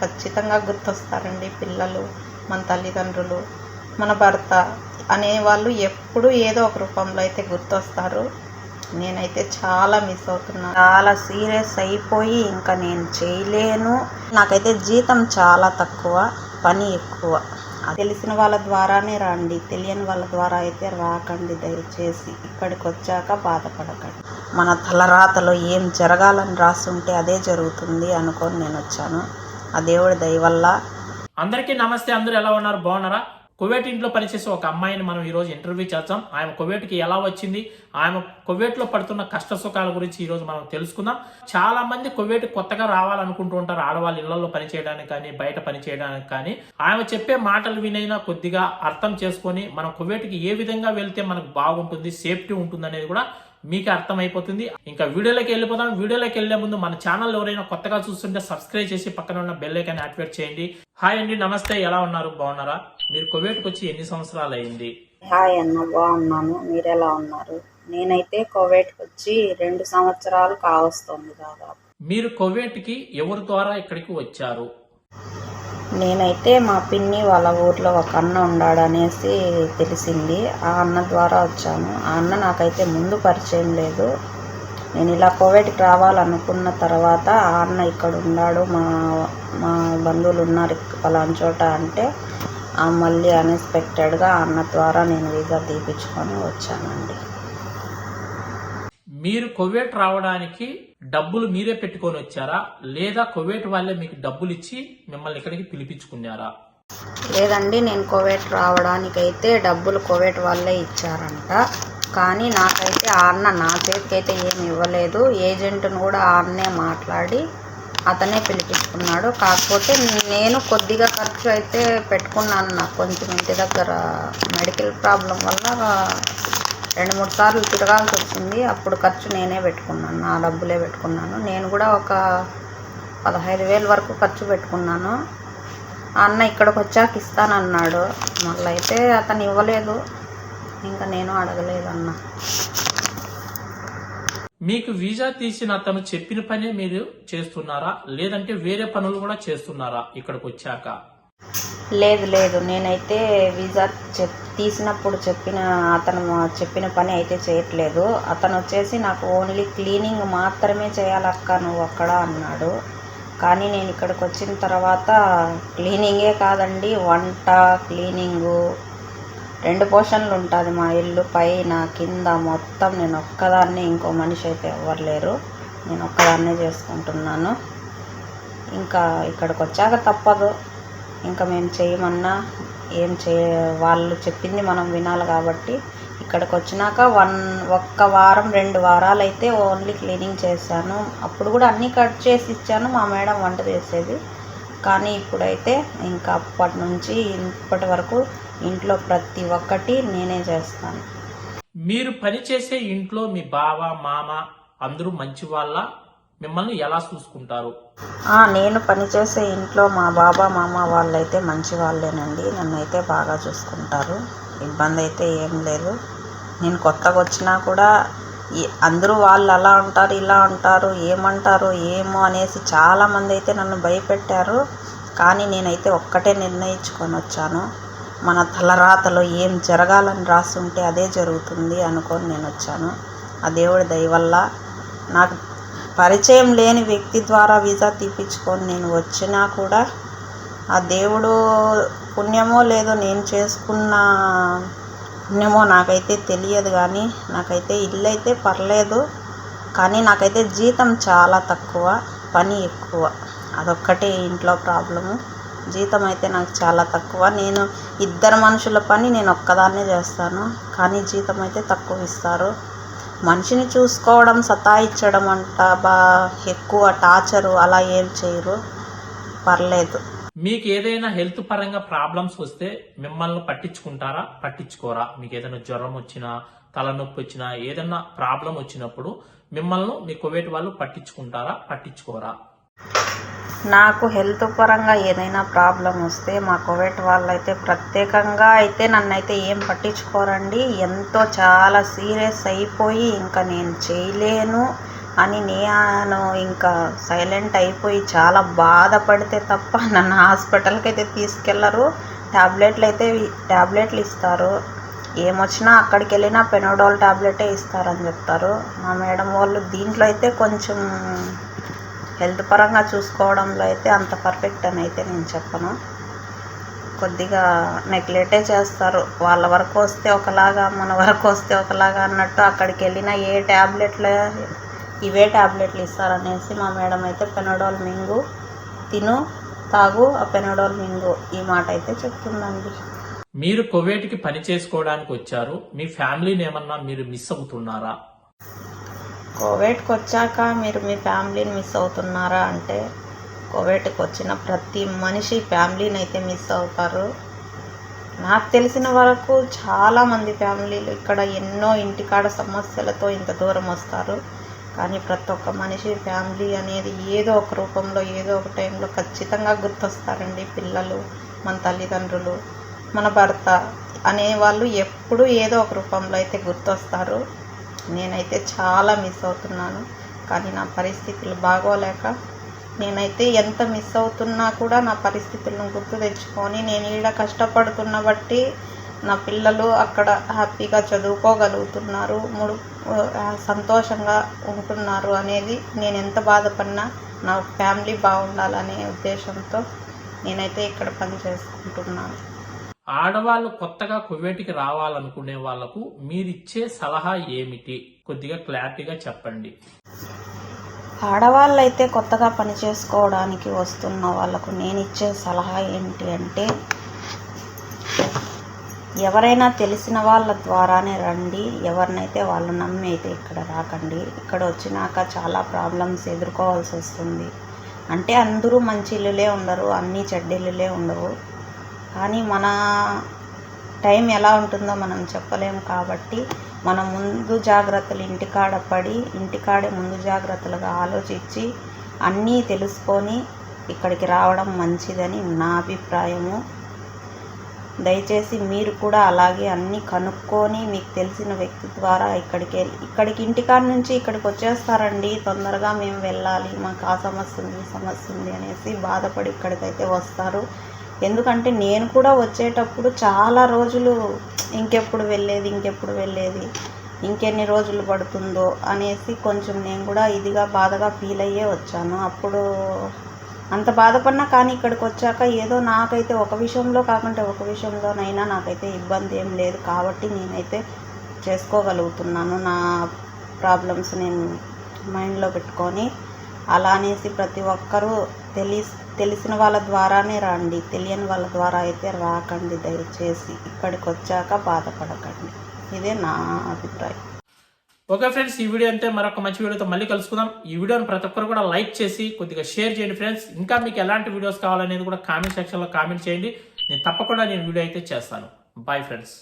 ఖచ్చితంగా గుర్తొస్తారండి పిల్లలు మన తల్లిదండ్రులు మన భర్త అనేవాళ్ళు ఎప్పుడు ఏదో ఒక రూపంలో అయితే గుర్తొస్తారు. నేనైతే చాలా మిస్ అవుతున్నాను చాలా సీరియస్ అయిపోయి ఇంకా నేను చేయలేను. నాకైతే జీతం చాలా తక్కువ పని ఎక్కువ. అది తెలిసిన వాళ్ళ ద్వారానే రండి. తెలియని వాళ్ళ ద్వారా అయితే రాకండి దయచేసి. ఇక్కడికి వచ్చాక బాధపడకండి. మన తలరాతలో ఏం జరగాలని రాసుంటే అదే జరుగుతుంది అనుకొని నేను వచ్చాను. ఆ దేవుడి దయ వల్ల. అందరికీ నమస్తే అందరూ ఎలా ఉన్నారు? బాగున్నారా? కువైట్ ఇంట్లో పనిచేసే ఒక అమ్మాయిని మనం ఈరోజు ఇంటర్వ్యూ చేద్దాం. ఆమె కువైట్కి ఎలా వచ్చింది? ఆమె కువైట్లో పడుతున్న కష్ట సుఖాల గురించి ఈరోజు మనం తెలుసుకుందాం. చాలా మంది కువైట్ కొత్తగా రావాలనుకుంటూ ఉంటారు. ఆడవాళ్ళ ఇళ్ళలో పని చేయడానికి కానీ బయట పని చేయడానికి కానీ. ఆమె చెప్పే మాటలు వినైనా కొద్దిగా అర్థం చేసుకొని మనం కువైట్కి ఏ విధంగా వెళ్తే మనకు బాగుంటుంది సేఫ్టీ ఉంటుంది అనేది కూడా మీకు అర్థమైపోతుంది. ఇంకా వీడియోలోకి వెళ్ళిపోదాం. వీడియోలోకి వెళ్ళే ముందు మన ఛానల్ ఎవరైనా కొత్తగా చూస్తుంటే సబ్స్క్రైబ్ చేసి పక్కన ఉన్న బెల్ ఐకాన్ యాక్టివేట్ చేయండి. హాయ్ అండి నమస్తే. ఎలా ఉన్నారు? బాగున్నారా? మీరు కువైట్కి వచ్చి ఎన్ని సంవత్సరాలు అయింది హాయ్ అన్న బాగున్నాను. మీరు ఎలా ఉన్నారు? నేనైతే కోవిడ్కి వచ్చి రెండు సంవత్సరాలు కావస్తుంది దాదాపు. మీరు కువైట్కి ఎవరి ద్వారా ఇక్కడికి వచ్చారు? నేనైతే మా పిన్ని వాళ్ళ ఊర్లో ఒక అన్న ఉన్నాడు అనేసి తెలిసింది. ఆ అన్న ద్వారా వచ్చాను. ఆ అన్న నాకైతే ముందు పరిచయం లేదు. నేను ఇలా కోవిడ్కి రావాలనుకున్న తర్వాత ఆ అన్న ఇక్కడ ఉన్నాడు మా మా బంధువులు ఉన్నారు ఇక్- పలానా చోట అంటే ఆ మళ్ళీ అన్ఎక్స్పెక్టెడ్గా అన్న ద్వారా నేను వీసా తీపించుకొని వచ్చానండి. మీరు కువైట్ రావడానికి డబ్బులు మీరే పెట్టుకొని వచ్చారా? లేదా కువైట్ వాళ్ళే మీకు డబ్బులు ఇచ్చి మిమ్మల్ని ఇక్కడికి పిలిపించుకున్నారా? లేదండి నేను కోవేట్ రావడానికైతే డబ్బులు కోవేట్ వాళ్ళే ఇచ్చారంట. కానీ నాకైతే ఆ అన్న నా చేతికైతే ఏమి ఇవ్వలేదు. ఏజెంట్ను కూడా ఆ అన్నే మాట్లాడి అతనే పిలిపించుకున్నాడు. కాకపోతే నేను కొద్దిగా ఖర్చు అయితే పెట్టుకున్నాను. నాకు కొంచెం ఇంటి దగ్గర మెడికల్ ప్రాబ్లం వల్ల రెండు మూడు సార్లు తిరగాల్సి వచ్చింది అప్పుడు ఖర్చు నేనే పెట్టుకున్నాను. నా డబ్బులే పెట్టుకున్నాను. నేను కూడా ఒక పదహైదు వేలు వరకు ఖర్చు పెట్టుకున్నాను. అన్న ఇక్కడికి వచ్చాక ఇస్తానన్నాడు. మళ్ళీ అయితే అతను ఇవ్వలేదు. ఇంకా నేను అడగలేదు అన్న. మీకు వీసా తీసిన అతను చెప్పిన పనే మీరు చేస్తున్నారా? లేదంటే వేరే పనులు కూడా చేస్తున్నారా ఇక్కడికి వచ్చాక? లేదు లేదు. నేనైతే వీసా చెప్ తీసినప్పుడు చెప్పిన అతను చెప్పిన పని అయితే చేయట్లేదు. అతను వచ్చేసి నాకు ఓన్లీ క్లీనింగ్ మాత్రమే చేయాలక్క నువ్వు అక్కడ అన్నాడు. కానీ నేను ఇక్కడికి వచ్చిన తర్వాత క్లీనింగే కాదండి వంట క్లీనింగు రెండు పోర్షన్లు ఉంటుంది మా ఇల్లు పైన కింద మొత్తం. నేను ఒక్కదాన్నే ఇంకో మనిషి అయితే ఎవ్వరు లేరు. నేను ఒక్కదాన్నే చేసుకుంటున్నాను. ఇంకా ఇక్కడికి వచ్చాక తప్పదు. ఇంకా మేము చేయమన్నా ఏం చే వాళ్ళు చెప్పింది మనం వినాలి కాబట్టి ఇక్కడికి వచ్చినాక వన్ ఒక్క వారం రెండు వారాలు అయితే ఓన్లీ క్లీనింగ్ చేశాను. అప్పుడు కూడా అన్నీ కట్ చేసి ఇచ్చాను మా మేడం వంట చేసేది. కానీ ఇప్పుడైతే ఇంకా అప్పటి నుంచి ఇప్పటి వరకు ఇంట్లో ప్రతి ఒక్కటి నేనే చేస్తాను. మీరు పనిచేసే ఇంట్లో మీ బావ మామ అందరూ మంచి వాళ్ళ మిమ్మల్ని ఎలా చూసుకుంటారు? నేను పనిచేసే ఇంట్లో మా బాబా మామ వాళ్ళైతే మంచి వాళ్ళేనండి. నన్ను అయితే బాగా చూసుకుంటారు. ఇబ్బంది అయితే ఏం లేదు. నేను కొత్తగా వచ్చినా కూడా అందరూ వాళ్ళు అలా ఉంటారు ఇలా ఉంటారు ఏమంటారు ఏమో అనేసి చాలామంది అయితే నన్ను భయపెట్టారు. కానీ నేనైతే ఒక్కటే నిర్ణయించుకొని వచ్చాను. మన తలరాతలో ఏం జరగాలని రాసి ఉంటే అదే జరుగుతుంది అనుకొని నేను వచ్చాను. ఆ దేవుడి దయ వల్ల నాకు పరిచయం లేని వ్యక్తి ద్వారా వీసా తీపించుకొని నేను వచ్చినా కూడా ఆ దేవుడు పుణ్యమో లేదో నేను చేసుకున్న పుణ్యమో నాకైతే తెలియదు కానీ నాకైతే ఇల్లు అయితే పర్లేదు. కానీ నాకైతే జీతం చాలా తక్కువ పని ఎక్కువ. అదొక్కటే ఇంట్లో ప్రాబ్లము. జీతం అయితే నాకు చాలా తక్కువ. నేను ఇద్దరు మనుషుల పని నేను ఒక్కదాన్నే చేస్తాను. కానీ జీతం అయితే తక్కువ ఇస్తారు. మనిషిని చూసుకోవడం సతాయించడం అంట బా ఎక్కువ టార్చరు అలా ఏం చేయరు. పర్లేదు. మీకు ఏదైనా హెల్త్ పరంగా ప్రాబ్లమ్స్ వస్తే మిమ్మల్ని పట్టించుకుంటారా? పట్టించుకోరా? మీకు ఏదైనా జ్వరం వచ్చినా తలనొప్పి వచ్చినా ఏదైనా ప్రాబ్లం వచ్చినప్పుడు మిమ్మల్ని మీ కోవిడ్ వాళ్ళు పట్టించుకుంటారా? పట్టించుకోరా? నాకు హెల్త్ పరంగా ఏదైనా ప్రాబ్లం వస్తే మా కోవిడ్ వాళ్ళైతే ప్రత్యేకంగా అయితే నన్నైతే ఏం పట్టించుకోరండి. ఎంతో చాలా సీరియస్ అయిపోయి ఇంకా నేను చేయలేను అని నేను ఇంకా సైలెంట్ అయిపోయి చాలా బాధపడితే తప్ప నన్ను హాస్పిటల్కి అయితే తీసుకెళ్ళరు. ట్యాబ్లెట్లు అయితే ట్యాబ్లెట్లు ఇస్తారు. ఏమొచ్చినా అక్కడికి వెళ్ళినా పెనోడాల్ ట్యాబ్లెటే ఇస్తారని చెప్తారు. మా మేడం వాళ్ళు దీంట్లో అయితే కొంచెం హెల్త్ పరంగా చూసుకోవడంలో అయితే అంత పర్ఫెక్ట్ అని అయితే నేను చెప్పను. కొద్దిగా నెగ్లెక్టే చేస్తారు. వాళ్ళ వరకు వస్తే ఒకలాగా మన వరకు వస్తే ఒకలాగా అన్నట్టు అక్కడికి వెళ్ళిన ఏ ట్యాబ్లెట్లు ఇవే ట్యాబ్లెట్లు ఇస్తారనేసి మా మేడం అయితే పెనడోల్ మింగు తిను తాగు ఆ పెనడోల్ మింగు ఈ మాట అయితే చెప్తుందండి. మీరు కువైట్కి పని చేసుకోవడానికి వచ్చారు. మీ ఫ్యామిలీని ఏమన్నా మీరు మిస్ అవుతున్నారా? కోవిడ్కి వచ్చాక మీరు మీ ఫ్యామిలీని మిస్ అవుతున్నారా అంటే కోవిడ్కి వచ్చిన ప్రతి మనిషి ఫ్యామిలీని అయితే మిస్ అవుతారు. నాకు తెలిసిన వరకు చాలామంది ఫ్యామిలీలు ఇక్కడ ఎన్నో ఇంటికాడ సమస్యలతో ఇంత దూరం వస్తారు. కానీ ప్రతి ఒక్క మనిషి ఫ్యామిలీ అనేది ఏదో ఒక రూపంలో ఏదో ఒక టైంలో ఖచ్చితంగా గుర్తొస్తారండి. పిల్లలు మన తల్లిదండ్రులు మన భర్త అనేవాళ్ళు ఎప్పుడూ ఏదో ఒక రూపంలో అయితే గుర్తొస్తారు. నేనైతే చాలా మిస్ అవుతున్నాను. కానీ నా పరిస్థితులు బాగోలేక నేనైతే ఎంత మిస్ అవుతున్నా కూడా నా పరిస్థితులను గుర్తు తెచ్చుకొని నేను ఈడ కష్టపడుతున్న బట్టి నా పిల్లలు అక్కడ హ్యాపీగా చదువుకోగలుగుతున్నారు. ముడు సంతోషంగా ఉంటున్నారు అనేది నేను ఎంత బాధపడినా నా ఫ్యామిలీ బాగుండాలనే ఉద్దేశంతో నేనైతే ఇక్కడ పని చేసుకుంటున్నాను ఆడవాళ్ళు కొత్తగా కువేటికి రావాలనుకునే వాళ్ళకు మీరిచ్చే సలహా ఏమిటి? కొద్దిగా క్లారిటీగా చెప్పండి. ఆడవాళ్ళైతే కొత్తగా పని చేసుకోవడానికి వస్తున్న వాళ్ళకు నేను ఇచ్చే సలహా ఏంటి అంటే ఎవరైనా తెలిసిన వాళ్ళ ద్వారానే రండి. ఎవరినైతే వాళ్ళు నమ్మి అయితే ఇక్కడ రాకండి. ఇక్కడ వచ్చినాక చాలా ప్రాబ్లమ్స్ ఎదుర్కోవాల్సి వస్తుంది. అంటే అందరూ మంచి ఇల్లులే ఉండరు అన్నీ చెడ్డిల్లులే ఉండవు. కానీ మన టైం ఎలా ఉంటుందో మనం చెప్పలేము కాబట్టి మనం ముందు జాగ్రత్తలు ఇంటికాడ పడి ఇంటికాడే ముందు జాగ్రత్తలుగా ఆలోచించి అన్నీ తెలుసుకొని ఇక్కడికి రావడం మంచిదని నా అభిప్రాయము. దయచేసి మీరు కూడా అలాగే అన్నీ కనుక్కొని మీకు తెలిసిన వ్యక్తి ద్వారా ఇక్కడికి వెళ్ళి ఇక్కడికి ఇంటికాడ నుంచి ఇక్కడికి వచ్చేస్తారండి. తొందరగా మేము వెళ్ళాలి. మాకు ఆ సమస్య ఉంది సమస్య ఉంది అనేసి బాధపడి ఇక్కడికైతే వస్తారు. ఎందుకంటే నేను కూడా వచ్చేటప్పుడు చాలా రోజులు ఇంకెప్పుడు వెళ్ళేది ఇంకెప్పుడు వెళ్ళేది ఇంకెన్ని రోజులు పడుతుందో అనేసి కొంచెం నేను కూడా ఇదిగా బాధగా ఫీల్ అయ్యే వచ్చాను. అప్పుడు అంత బాధపడినా కానీ ఇక్కడికి వచ్చాక ఏదో నాకైతే ఒక విషయంలో కాకుంటే ఒక విషయంలోనైనా నాకైతే ఇబ్బంది ఏం లేదు కాబట్టి నేనైతే చేసుకోగలుగుతున్నాను. నా ప్రాబ్లమ్స్ నేను మైండ్లో పెట్టుకొని అలా అనేసి ప్రతి ఒక్కరూ తెలిసి తెలిసిన వాళ్ళ ద్వారానే రండి. తెలియని వాళ్ళ ద్వారా అయితే రాకండి దయచేసి. ఇక్కడికి వచ్చాక బాధపడకండి. ఇదే నా అభిప్రాయం. ఓకే ఫ్రెండ్స్ ఈ వీడియో అంటే మరొక మంచి వీడియోతో మళ్ళీ కలుసుకుందాం. ఈ వీడియోని ప్రతి ఒక్కరు కూడా లైక్ చేసి కొద్దిగా షేర్ చేయండి ఫ్రెండ్స్. ఇంకా మీకు ఎలాంటి వీడియోస్ కావాలనేది కూడా కామెంట్ సెక్షన్లో కామెంట్ చేయండి. నేను తప్పకుండా నేను వీడియో అయితే చేస్తాను. Bye friends